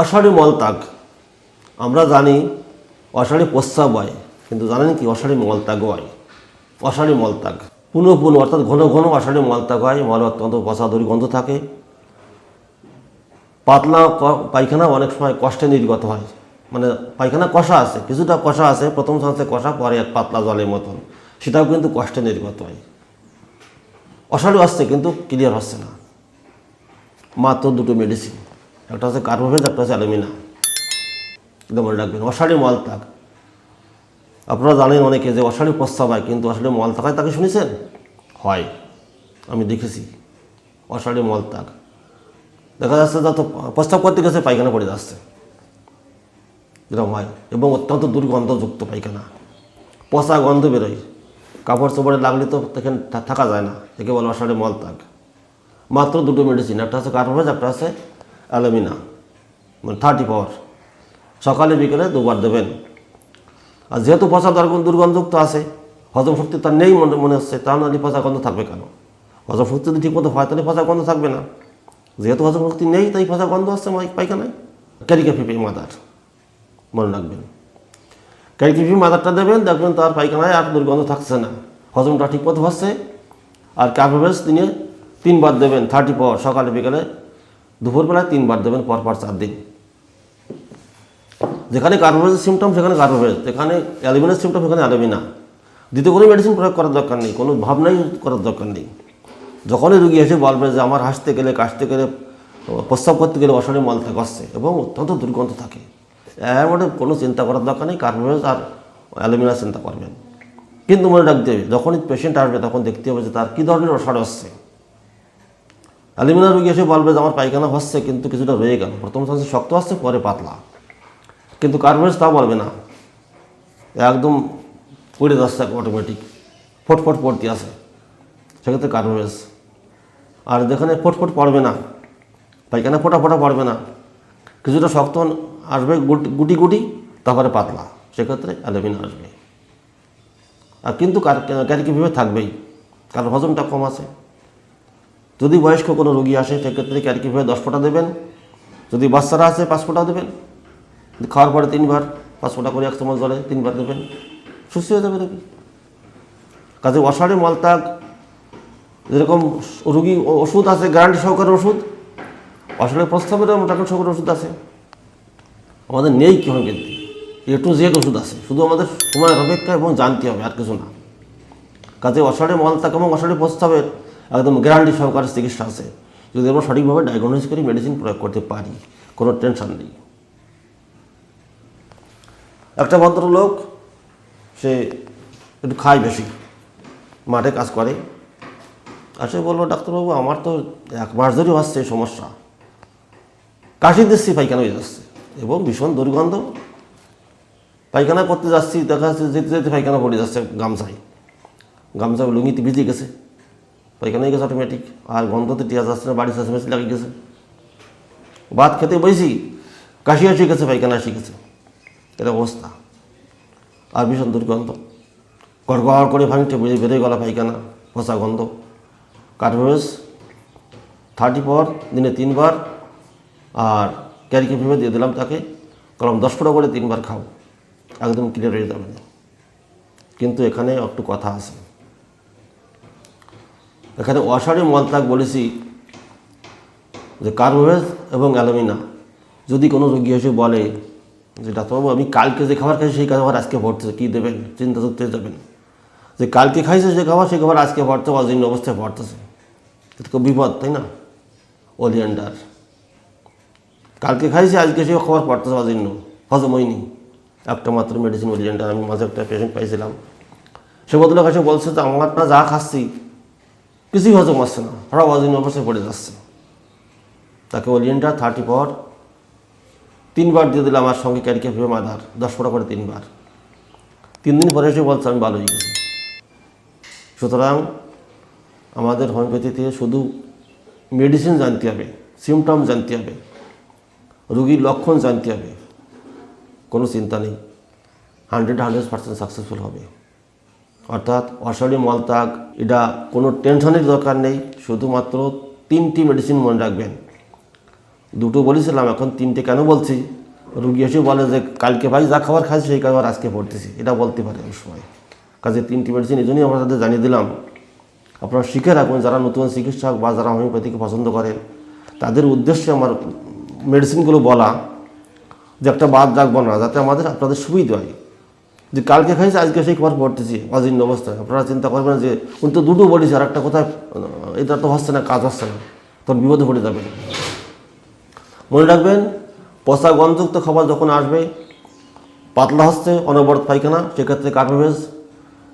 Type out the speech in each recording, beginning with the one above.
অসাড়ি মলত্যাগ। আমরা জানি অসাড়ি প্রস্রাব হয়, কিন্তু জানেন কি অসাড়ি মলত্যাগ হয়? অসাড়ি মলত্যাগ। পুনঃ পুনঃ অর্থাৎ ঘন ঘন অসাড়ি মলত্যাগ হয় মলে অত্যন্ত পচা দুর্গন্ধ থাকে। পাতলা পায়খানা অনেক সময় কষ্টে নির্গত হয়। মানে পায়খানা কষা আছে, কিছুটা কষা আছে, প্রথম চান্সে কষা, পরে এক পাতলা জলের মতন। সেটাও কিন্তু কষ্টে নির্গত হয়। অসাড়ু আসছে, কিন্তু ক্লিয়ার হচ্ছে না। মাত্র দুটো মেডিসিন একটা হচ্ছে কার্বোভেজ একটা হচ্ছে অ্যালুমিনা কিন্তু মনে রাখবেন অসাড়ি মলত্যাগ আপনারা জানেন অনেকে যে অসাড়ি প্রস্তাব হয় কিন্তু অসাড়ি মলত্যাগ হয় তাকে শুনেছেন হয় আমি দেখেছি অসাড়ি মলত্যাগ দেখা যাচ্ছে যত প্রস্তাব করতে গেছে পায়খানা পড়ে যাচ্ছে এরকম হয় এবং অত্যন্ত দুর্গন্ধযুক্ত পায়খানা পচা গন্ধ বেরোয় কাপড় চোপড়ে লাগলে তো এখানে থাকা যায় না একে বলে অসাড়ে মলত্যাগ মাত্র দুটো মেডিসিন একটা হচ্ছে কার্বোভেজ একটা হচ্ছে অ্যালুমিনা মানে থার্টি পাওয়ার সকালে, বিকেলে দুবার দেবেন। আর যেহেতু পচা দুর্গন্ধ দুর্গন্ধযুক্ত আছে, হজম শক্তি তার নেই মনে মনে হচ্ছে, তার নাহলে পচা গন্ধ থাকবে কেন? হজম শক্তি যদি ঠিক মতো হয়, তাহলে পচা গন্ধ থাকবে না। যেহেতু হজম শক্তি নেই, তাই পচা গন্ধ আসছে পায়খানায়। ক্যারিকা ফিপি মাদার, মনে রাখবেন। ক্যারিকা ফিপি মাদারটা দেবেন, দেখবেন তার পায়খানায় আর দুর্গন্ধ থাকছে না। হজমটা ঠিক মতো হচ্ছে। আর কার্বোভেজ তিনি তিনবার দেবেন থার্টি পাওয়ার সকালে, বিকালে দুপুরবেলায় তিনবার দেবেন পর পর চার দিন। যেখানে কার্বোভেজের সিমটম সেখানে কার্বোভেজ যেখানে অ্যালুমিনের সিমটম সেখানে অ্যালুমিনা দ্বিতীয় কোনো মেডিসিন প্রয়োগ করার দরকার নেই, কোনো ভাবনাই করার দরকার নেই। যখনই রুগী এসে বলবে যে, আমার হাসতে গেলে, কাশতে গেলে, প্রস্রাব করতে গেলে অসারে মলত্যাগ আসছে এবং অত্যন্ত দুর্গন্ধ থাকে। এর মধ্যে কোনো চিন্তা করার দরকার নেই কার্বোভেজ আর অ্যালুমিনা চিন্তা করবেন। কিন্তু মনে রাখতে হবে, যখনই পেশেন্ট আসবে, তখন দেখতে হবে যে, তার কী ধরনের অসার আসছে অ্যালুমিনা রুগী এসে বলবে যে, আমার পায়খানা হচ্ছে, কিন্তু কিছুটা রয়ে গেল। প্রথম চান্সে শক্ত আসছে, পরে পাতলা। কিন্তু কার্বোভেজ তা বলবে না। একদম পড়ে যাচ্ছে অটোমেটিক ফটফট পড়তে আসে সেক্ষেত্রে কার্বোভেজ আর যেখানে ফটফট পড়বে না, পায়খানা ফোটা ফোটা পড়বে না, কিছুটা শক্ত আসবে, গুটি গুটি তারপরে পাতলা। সেক্ষেত্রে অ্যালুমিনা আসবে। আর কিন্তু কার ক্যারিকিভাবে থাকবেই। কারণ হজমটা কম আছে। যদি বয়স্ক কোনো রোগী আসে, সেক্ষেত্রে ক্যারিকিভাবে দশ ফোঁটা দেবেন? যদি বাচ্চারা আছে পাঁচ ফোঁটা দেবেন। খাওয়ার পরে তিনবার পাঁচ ফোঁটা করে এক চামচ জলে তিনবার দেবেন। সুস্থ হয়ে যাবে রোগী। কাজে অসাড়ে মলত্যাগ, যেরকম রুগী ওষুধ আছে গ্যারান্টি সহকারে ওষুধ, অসাড়ে প্রস্তাবেরও মোটামুটি সহকারে ওষুধ আছে। আমাদের নেই কি হবে কিন্তু এ টু জেড ওষুধ আছে। শুধু আমাদের সময়ের অপেক্ষা এবং জানতে হবে, আর কিছু না। কাজে অসাড়ে মলত্যাগ এবং অসাড়ে প্রস্তাবের একদম গ্যারান্টি সহকারে চিকিৎসা আছে। যদি আমরা সঠিকভাবে ডায়াগনোস করে মেডিসিন প্রয়োগ করতে পারি, কোনো টেনশন নেই। একটা ভদ্রলোক, সে একটু খায় বেশি, মাঠে কাজ করে। আসে বলল, ডাক্তারবাবু, আমার তো এক মাস ধরে এই সমস্যা। কাশি দিচ্ছি পায়খানা হয়ে যাচ্ছে এবং ভীষণ দুর্গন্ধ। পায়খানা করতে যাচ্ছি, দেখা যাচ্ছে যেতে যেতে পায়খানা পড়ে যাচ্ছে গামছায়। গামছা লুঙ্গিতে ভিজে গেছে। পায়খানা গেছে অটোমেটিক আর গন্ধতে টিয়া যাচ্ছে না বাড়ি চেঁচামেচি লাগিয়ে গেছে। ভাত খেতে বসি কাশি আসি গেছে পায়খানা আসি গেছে? এটা অবস্থা। আর ভীষণ দুর্গন্ধ। গড়গড় করে ভাঙতে বেরিয়ে বেরিয়ে গলা পায়খানা পচা গন্ধ। কার্বোভেজ থার্টি পর, দিনে তিনবার। আর ক্যারিকে ভেবে দিয়ে দিলাম তাকে। কলম দশ ফোটা করে তিনবার খাও। একদম ক্লিয়ার হয়ে যাবে। কিন্তু এখানে একটু কথা আছে। এখানে অসাড়ি মলত্যাগ বলেছি যে কার্বোভেজ এবং অ্যালুমিনা। যদি কোনো রোগী এসে বলে যে, ডাক্তারবাবু, আমি কালকে যে খাবার খাইছি সেই খাবার আজকে ভরতেছে কী দেবেন? চিন্তা করতে যাবেন। যে, কালকে খাইছে যে খাবার সেই খাবার আজকে ভরতে, অজীর্ণ অবস্থায় ভরতেছে। এটা খুব বিপদ, তাই না? ওলিয়ান্ডার। কালকে খাইছি, আজকে সে খাবার পড়তেছে অজীর্ণ হজম হয়নি একটা মাত্র মেডিসিন ওলিয়ান্ডার, আমি মাঝে একটা পেশেন্ট পাইছিলাম। সে বদলে কাছে বলছে যে, আমার না যা খাচ্ছি কিছুই হজম আসছে না। হঠাৎ অজীর্ণ অবস্থায় পড়ে যাচ্ছে। তাকে ওলিয়েন্টার থার্টি পর। তিনবার দিয়ে দিলাম আমার সঙ্গে ক্যারিকে ভেবে মাদার। দশ ফোটা করে তিনবার। তিন দিন পরে এসে বলছে, আমি ভালো হয়ে গেছি। সুতরাং আমাদের হোমিওপ্যাথিতে শুধু মেডিসিন জানতে হবে সিমটম জানতে হবে, রুগীর লক্ষণ জানতে হবে, কোনো চিন্তা নেই। হান্ড্রেড হান্ড্রেড পার্সেন্ট সাকসেসফুল হবে। অর্থাৎ অসাড়ি মলত্যাগ এটা কোনো টেনশনের দরকার নেই, শুধুমাত্র তিনটি মেডিসিন মনে রাখবেন। দুটো বলেছিলাম, এখন তিনটে কেন বলছি? রুগী এসে বলে যে, কালকে ভাই যা খাবার খাইছি, সেই খাবার আজকে পড়তেছি এটা বলতে পারে অনেক সময়। কাজে তিনটি মেডিসিন এই জন্যই আমরা তাদের জানিয়ে দিলাম। আপনারা শিখে রাখবেন যারা নতুন চিকিৎসক বা যারা হোমিওপ্যাথিকে পছন্দ করেন তাদের উদ্দেশ্যে আমার মেডিসিনগুলো বলা, যে একটা বাদ রাখব না, যাতে আমাদের, আপনাদের সুবিধা হয়। যে কালকে খাইছে, আজকে সেই খাবার পড়তেছি, অজীর্ণ অবস্থায় আপনারা চিন্তা করবেন যে, উনি তো দুটো বলেছে আর একটা কোথায়, এটা তো হচ্ছে না, কাজ হচ্ছে না। তখন বিপদে পড়ে যাবেন মনে রাখবেন, পচা গন্ধযুক্ত খাবার যখন আসবে, পাতলা হচ্ছে, অনবরত পায়খানা, সেক্ষেত্রে কার্বোভেজ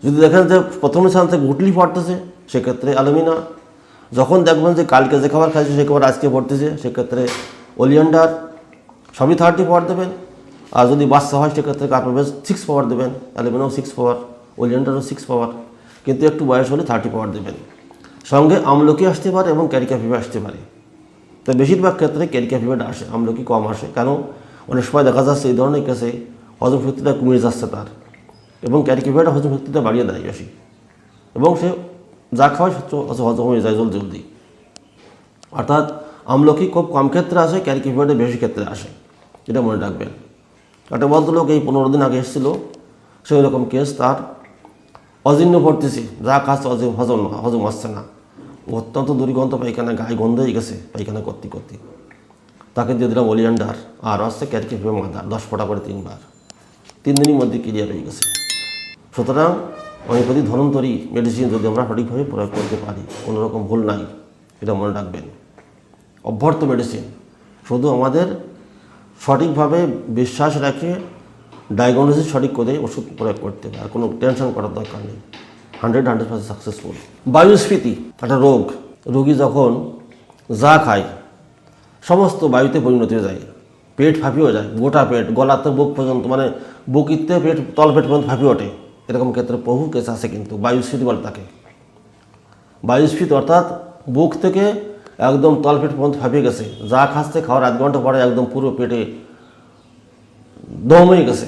যদি দেখেন যে প্রথম স্থান থেকে গুটলি পড়তেছে, সেক্ষেত্রে অ্যালুমিনা। যখন দেখবেন যে কালকে যে খাবার খাইছে, সে খাবার আজকে পড়তেছে, সেক্ষেত্রে ওলিয়ান্ডার সবই থার্টি পাওয়ার দেবেন। আর যদি বাচ্চা হয়, সেক্ষেত্রে কার্বোভেজ সিক্স পাওয়ার দেবেন অ্যালুমিনাও সিক্স পাওয়ার ওলিয়ান্ডারও সিক্স পাওয়ার কিন্তু একটু বয়স হলে থার্টি পাওয়ার দেবেন। সঙ্গে আমলকি আসতে পারে এবং ক্যারিকা ফিভে আসতে পারে। তো বেশিরভাগ ক্ষেত্রে ক্যারিকা ফিভারটা আসে, আমলকি কম আসে। কেন? অনেক সময় দেখা যাচ্ছে এই ধরনের কেসে হজম শক্তিটা কমে যাচ্ছে তার, এবং ক্যারিকা ফিভারটা হজম শক্তিটা বাড়িয়ে দেয় বেশি। এবং সে যা খাওয়ায় হজম হয়ে যায় জলদি জলদি। অর্থাৎ আমলকি খুব কম ক্ষেত্রে আসে ক্যারিকা ফিভারটা বেশি ক্ষেত্রে আসে। এটা মনে রাখবেন। একটা ভদ্রলোক এই পনেরো দিন আগে এসেছিল সেই রকম কেস তার। অজীর্ণ পড়তেছি, যা কাজ অজীর্ণ, হজম হজম আসছে না। অত্যন্ত দুর্গন্ধ পায়খানা গায়ে গন্ধ হয়ে গেছে, পায়খানা করতে করতে। তাকে দিয়ে দিলাম ওলিয়ান্ডার আর আসছে ক্যারকে ফিভে মাদার দশ ফোটা করে তিনবার। তিন দিনের মধ্যে ক্লিয়ার হয়ে গেছে। সুতরাং হোমিওপ্যাথি ধনন্তরী মেডিসিন যদি আমরা সঠিকভাবে প্রয়োগ করতে পারি কোনো রকম ভুল নাই, এটা মনে রাখবেন। অভ্যর্থ মেডিসিন শুধু আমাদের সঠিকভাবে বিশ্বাস রাখে ডায়াগনোসিস সঠিক করে ওষুধ প্রয়োগ করতে আর কোনো টেনশন করার দরকার নেই। হান্ড্রেড হান্ড্রেড পার্সেন্ট সাকসেসফুল বায়ুস্ফীতি, একটা রোগ। রোগী যখন যা খায়, সমস্ত বায়ুতে পরিণত হয়ে যায়। পেট ফাঁপিয়ে যায়, গোটা পেট, গলাতে বুক পর্যন্ত মানে বুকিতে পেট, তল পেট পর্যন্ত ফাঁপিয়ে ওঠে। এরকম ক্ষেত্রে বহু কেস আছে কিন্তু বায়ুস্ফীতি বলে তাকে। বায়ুস্ফীতি অর্থাৎ বুক থেকে একদম তলপেট পর্যন্ত ফাঁপিয়ে গেছে। যা খাচ্ছে খাওয়ার আধ ঘণ্টা পরে একদম পুরো পেটে দম হয়ে গেছে।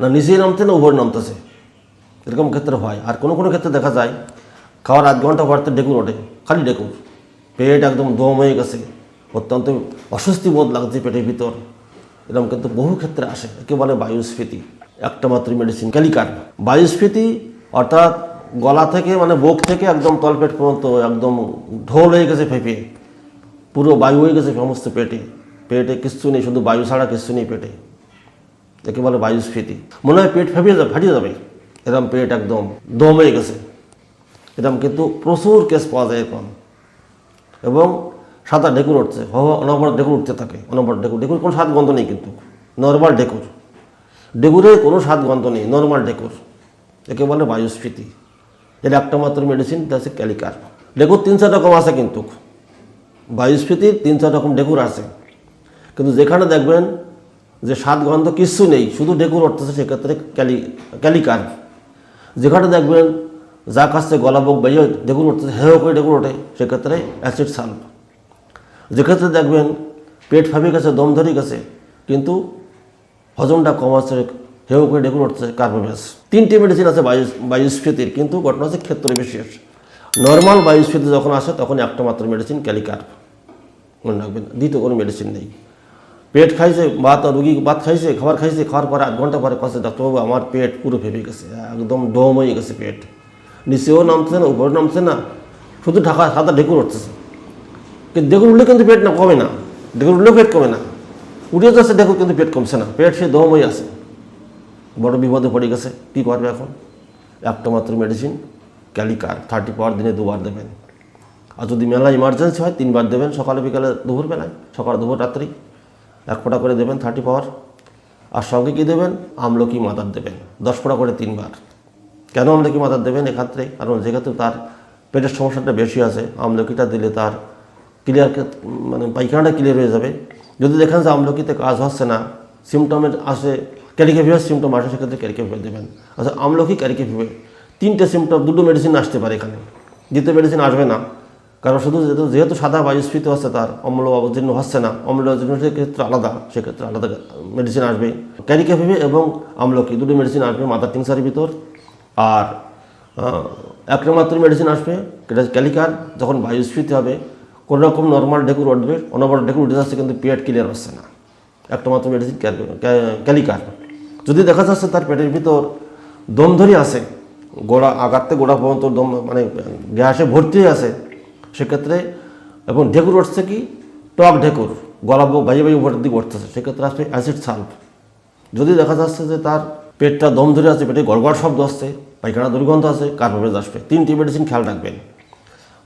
না নিচেই নামতে না উপরে নামতেছে। এরকম ক্ষেত্রে হয়। আর কোনো কোনো ক্ষেত্রে দেখা যায় খাওয়ার আধ ঘণ্টা পর তো ডেকুর ওঠে, খালি ডেকুর। পেট একদম দম হয়ে গেছে। অত্যন্ত অস্বস্তি বোধ লাগছে পেটের ভিতর। এরকম কিন্তু বহু ক্ষেত্রে আসে। একে বলে বায়ুস্ফীতি। একটা মাত্র মেডিসিন ক্যালিকার। বায়ুস্ফীতি অর্থাৎ গলা থেকে মানে বুক থেকে একদম তলপেট পর্যন্ত একদম ঢোল হয়ে গেছে ফেঁপে পুরো বায়ু হয়ে গেছে সমস্ত পেটে। পেটে কিচ্ছু নেই, শুধু বায়ু ছাড়া কিচ্ছু নেই পেটে। একে বলে বায়ুস্ফীতি মনে হয় পেট ফেঁপিয়ে যাবে, ফাটিয়ে যাবে। এরকম পেট একদম দম হয়ে গেছে। এরকম কিন্তু প্রচুর কেস পাওয়া যায় এখন। এবং সাদা ডেকুর উঠছে। অনবর ডেকুর উঠতে থাকে। অনবর ডেকুর। ডেকুর কোনো স্বাদ গন্ধ নেই কিন্তু। নর্মাল ডেকুর। ডেকুরে কোনো স্বাদ গন্ধ নেই। নর্মাল ডেকুর। একে বলে বায়ুস্ফীতি এর একটা মাত্র মেডিসিন হচ্ছে ক্যালিকার। ডেকুর তিন চার রকম আছে কিন্তু। বায়ুস্ফীতির তিন চার রকম ডেকুর আছে। কিন্তু যেখানে দেখবেন যে স্বাদ গন্ধ কিচ্ছু নেই, শুধু ডেকুর উঠতেছে সেক্ষেত্রে ক্যালি, ক্যালিকার। যেখানে দেখবেন যা কাছে গলা বুক বেরিয়ে ডেকুর উঠতেছে হেও করে ডেকুর ওঠে, সেক্ষেত্রে অ্যাসিড সালভ যেক্ষেত্রে দেখবেন পেট ফাঁপে গেছে, দম ধরে গেছে, কিন্তু হজমটা কম আছে হেউ করে ডেকুর উঠছে কার্বোভ্যাস তিনটি মেডিসিন আছে বায়ু বায়ুস্ফীতির, কিন্তু ঘটনা হচ্ছে ক্ষেত্রে বিশেষ। নর্মাল বায়ুস্ফীতি যখন আসে, তখন একটা মাত্র মেডিসিন ক্যালিকার মনে রাখবেন, দ্বিতীয় কোনো মেডিসিন নেই। পেট খাইছে, ভাত রুগী ভাত খাইছে, খাবার খাইছে, খাওয়ার পরে আধ ঘণ্টা পরে কাছে ডাক্তারবাবু, আমার পেট পুরো ফেপে গেছে, একদম ডোম হয়ে গেছে পেট। নিচেও নামছে না উপরে নামছে না, শুধু ঢাকা সাদা ঢেকুর উঠতেছে কিন্তু ডেকুর উঠলে কিন্তু পেট না কমে না ডেকুর উঠলেও পেট কমে না। উঠে যাচ্ছে ডেকুর কিন্তু পেট কমছে না। পেট সে দম হয়ে আছে। বড় বিপদে পড়ে গেছে, কী করবে এখন? একটা মাত্র মেডিসিন ক্যালিকার থার্টি পাওয়ার দিনে দুবার দেবেন। আর যদি মেলা ইমার্জেন্সি হয়, তিনবার দেবেন, সকালে বিকালে দুপুর বেলায় সকাল দুপুর রাত্রি। এক ফোঁটা করে দেবেন থার্টি পাওয়ার। আর সঙ্গে কী দেবেন? আমলকি মাদার দেবেন, দশ ফোঁটা করে তিনবার। কেন আমলকি মাদার দেবেন? এক্ষেত্রে, কারণ যেক্ষেত্রে তার পেটের সমস্যাটা বেশি আছে, আমলকিটা দিলে তার ক্লিয়ার মানে পায়খানাটা ক্লিয়ার হয়ে যাবে। যদি দেখেন যে আমলকিতে কাজ হচ্ছে না সিমটমের আসে ক্যারিকে ফিভার সিমটম আসে, সেক্ষেত্রে ক্যারিকে ফিভার দেবেন। আচ্ছা আমলকি ক্যারিকে ফিভার তিনটে সিমটম দুটো মেডিসিন আসতে পারে এখানে। দ্বিতীয় মেডিসিন আসবে না, কারণ শুধু যেহেতু সাদা বায়ুস্ফীত হচ্ছে তার অম্ল অবজীর্ণ হচ্ছে না অম্ল ক্ষেত্রে আলাদা, সেক্ষেত্রে আলাদা মেডিসিন আসবে। ক্যারিকে ফিভে এবং আমলকি, দুটো মেডিসিন আসবে মাদার টিংসারের ভিতর। আর একটা মাত্র মেডিসিন আসবে ক্যালিকার যখন বায়ুস্ফীতি হবে, কোনো রকম নর্মাল ডেকুর উঠবে অনবর ডেকুর উঠে যাচ্ছে, কিন্তু পেট ক্লিয়ার হচ্ছে না। একটা মাত্র মেডিসিন ক্যালিকার। যদি দেখা যাচ্ছে তার পেটের ভিতর দম ধরে আছে, গোড়া আগাতে গোড়া পর্যন্ত দম মানে গ্যাসে ভর্তি আছে, সেক্ষেত্রে এবং ঢেকুর উঠছে কি? টক ঢেকুর, গলা বাজে বাজে উপরের দিকে উঠতেছে, সেক্ষেত্রে আসবে অ্যাসিড সালফ যদি দেখা যাচ্ছে যে তার পেটটা দম ধরে আছে, পেটে গড়গড় শব্দ আসছে পায়খানা দুর্গন্ধ আছে কার্বোভেজ আসবে। তিনটি মেডিসিন খেয়াল রাখবেন।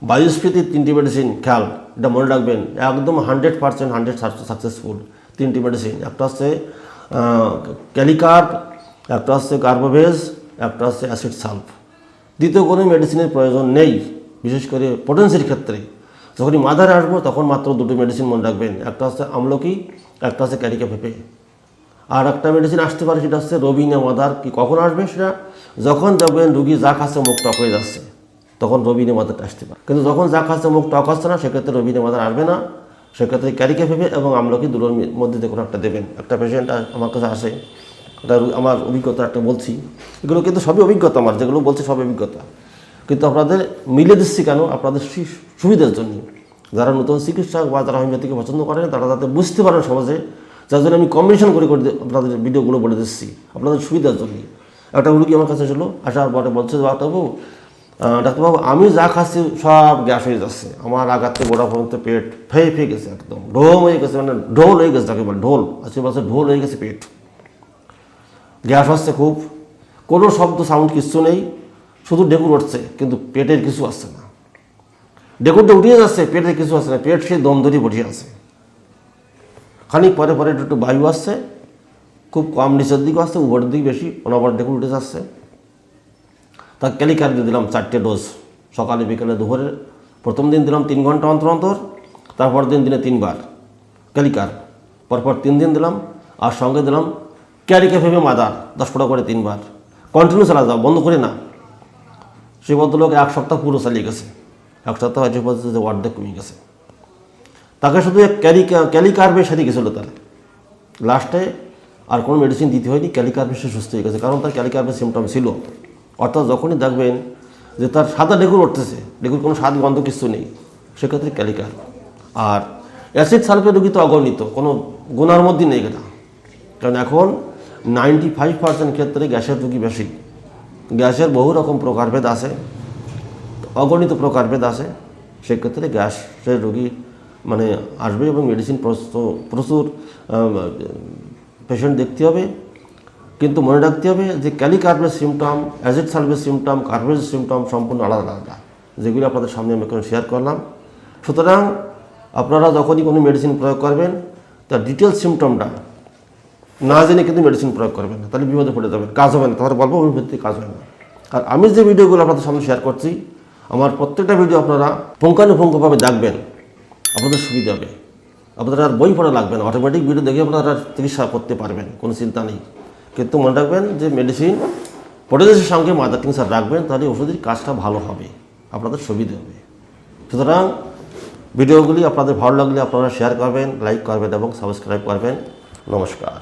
বায়ুস্ফীতির তিনটি মেডিসিন খেয়াল, এটা মনে রাখবেন, একদম হান্ড্রেড পার্সেন্ট হান্ড্রেড সাকসেসফুল তিনটি মেডিসিন একটা হচ্ছে ক্যালিকার্প, একটা হচ্ছে কার্বোভেজ, একটা হচ্ছে অ্যাসিড সালফ। দ্বিতীয় কোনো মেডিসিনের প্রয়োজন নেই, বিশেষ করে পোটেন্সির ক্ষেত্রে। যখনই মাদারে আসব, তখন মাত্র দুটো মেডিসিন মনে রাখবেন। একটা হচ্ছে আমলকি, একটা হচ্ছে ক্যারিকা পেঁপে আর একটা মেডিসিন আসতে পারে, সেটা হচ্ছে রবিনা মাদার। কি কখন আসবে সেটা? যখন দেখবেন রুগী যা খাচ্ছে মুখ টক হয়ে যাচ্ছে, তখন রবিনে মাদারটা আসতে পারে। কিন্তু যখন যা খাচ্ছে মুখ টক আসছে না, সেক্ষেত্রে রবিনে মাদার আসবে না। সেক্ষেত্রে ক্যারিকা ভেবে এবং আমলকি দুটোর মধ্যে যে কোনো একটা দেবেন। একটা পেশেন্ট আমার কাছে আসে এটা আমার অভিজ্ঞতা একটা বলছি। এগুলো কিন্তু সবই অভিজ্ঞতা আমার, যেগুলো বলছি সব অভিজ্ঞতা। কিন্তু আপনাদের মিলে দিচ্ছি কেন? আপনাদের সুবিধার জন্য। যারা নতুন চিকিৎসক বা যারা হোমিওপ্যাথিকে পছন্দ করেন, তারা যাতে বুঝতে পারেন সমাজে যার জন্য আমি কম্বিনেশন করে করে আপনাদের ভিডিওগুলো বলে দিচ্ছি। আপনাদের সুবিধার জন্য। একটা রুগী আমার কাছে ছিল আসার পরে বলছে যে ডাক্তারবাবু, আমি যা খাচ্ছি সব গ্যাস হয়ে যাচ্ছে। আমার আগাতে গোড়া পর্যন্ত পেট ফেয়ে ফেয়ে গেছে একদম। ঢোম হয়ে গেছে মানে ঢোল হয়ে গেছে যাকে বলে ঢোল। আজকে বলছে ঢোল হয়ে গেছে পেট। গ্যাস হচ্ছে খুব। কোনো শব্দ, সাউন্ড কিচ্ছু নেই। শুধু ডেকুর উঠছে, কিন্তু পেটের কিছু আসছে না। ডেকুরটা উঠিয়ে যাচ্ছে, পেটের কিছু আসছে না। পেট সেই দম ধরে বসে আছে। খানিক পরে পরে একটু একটু বায়ু আসছে। খুব কম নিচের দিকে আসছে, উপরের দিকে বেশি অনবর ডেকুর উঠে যাচ্ছে। তা ক্যালিকার দিয়ে দিলাম চারটে ডোজ, সকালে, বিকেলে, দুপুরে, প্রথম দিন দিলাম তিন ঘণ্টা অন্তর অন্তর তারপর দিন দিনে তিনবার ক্যালিকার পরপর তিন দিন দিলাম, আর সঙ্গে দিলাম ক্যারিকে ভেবে মাদার, দশ ফোটা করে তিনবার। কন্টিনিউ চালা যাও, বন্ধ করে না। সে ভদ্রলোক এক সপ্তাহ পুরো চালিয়ে গেছে। এক সপ্তাহ বলছে যে অর্ধেক কমে গেছে। তাকে শুধু এক ক্যালি ক্যালিকার্ভে সারিয়ে গেছিল তার। লাস্টে আর কোনো মেডিসিন দিতে হয়নি ক্যালিকার্ভে সে সুস্থ হয়ে গেছে, কারণ তার ক্যালিকার্ভের সিমটম ছিল। অর্থাৎ যখনই দেখবেন যে তার সাদা ডেকুর উঠতেছে ডেকুর কোনো স্বাদ গন্ধ কিছু নেই, সেক্ষেত্রে ক্যালিকার। আর অ্যাসিড সালফেট রোগী তো অগণিত, কোনো গুণার মধ্যে নেই এটা। কারণ এখন নাইনটি ফাইভ পার্সেন্ট ক্ষেত্রে গ্যাসের রোগী বেশি। গ্যাসের বহু রকম প্রকারভেদ আছে, অগণিত প্রকারভেদ আছে, সেক্ষেত্রে গ্যাসের রোগী মানে আসবে এবং মেডিসিন প্রচুর পেশেন্ট দেখতে হবে। কিন্তু মনে রাখতে হবে যে ক্যালিকার্ভের সিমটম অ্যাজিড সালভের সিমটম কার্ভের সিমটম সম্পূর্ণ আলাদা আলাদা। যেগুলি আপনাদের সামনে আমি এখন শেয়ার করলাম। সুতরাং আপনারা যখনই কোনো মেডিসিন প্রয়োগ করবেন, তার ডিটেলস সিমটমটা না জেনে কিন্তু মেডিসিন প্রয়োগ করবেন না। তাহলে বিপদে পড়ে যাবেন, কাজ হবে না। তাহলে বলব অভিভূতি কাজ হয় না। আর আমি যে ভিডিওগুলো আপনাদের সামনে শেয়ার করছি, আমার প্রত্যেকটা ভিডিও আপনারা পুঙ্খানুপুঙ্খভাবে দেখবেন। আপনাদের সুবিধা হবে। আপনাদের আর বই পড়া লাগবে না। অটোমেটিক ভিডিও দেখে আপনারা চিকিৎসা করতে পারবেন, কোনো চিন্তা নেই। কিন্তু মনে রাখবেন যে মেডিসিন পটেজেসের সঙ্গে মাদার টিংসার রাখবেন, তাহলে ওষুধের কাজটা ভালো হবে, আপনাদের সুবিধে হবে। সুতরাং ভিডিওগুলি আপনাদের ভালো লাগলে আপনারা শেয়ার করবেন লাইক করবেন এবং সাবস্ক্রাইব করবেন। নমস্কার।